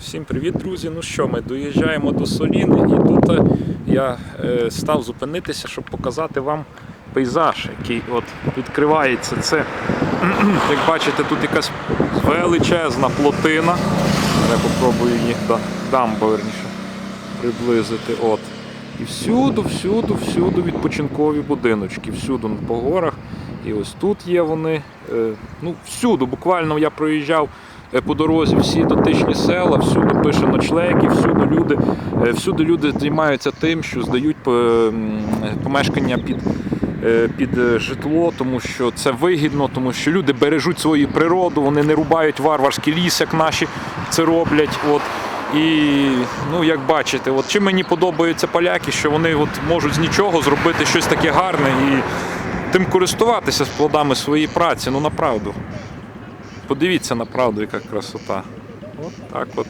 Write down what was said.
Всім привіт, друзі. Ну що, ми доїжджаємо до Соліни, і тут е, я е, став зупинитися, щоб показати вам пейзаж, який от відкривається. Це, як бачите, тут якась величезна плотина. Я попробую її да, дамба верніше приблизити. От. І всюду, всюду, всюду відпочинкові будиночки, всюду по горах. І ось тут є вони. е, Ну, всюду, буквально я проїжджав е, по дорозі всі дотичні села, всюди пише ночлеги, всюди люди, е, всюди люди займаються тим, що здають помешкання під. Під житло, тому що це вигідно, тому що люди бережуть свою природу, вони не рубають варварський ліс, як наші це роблять. От. І ну, як бачите, от чим мені подобаються поляки, що вони от можуть з нічого зробити щось таке гарне і тим користуватися з плодами своєї праці. Ну направду. Подивіться на правду, яка красота. От так от.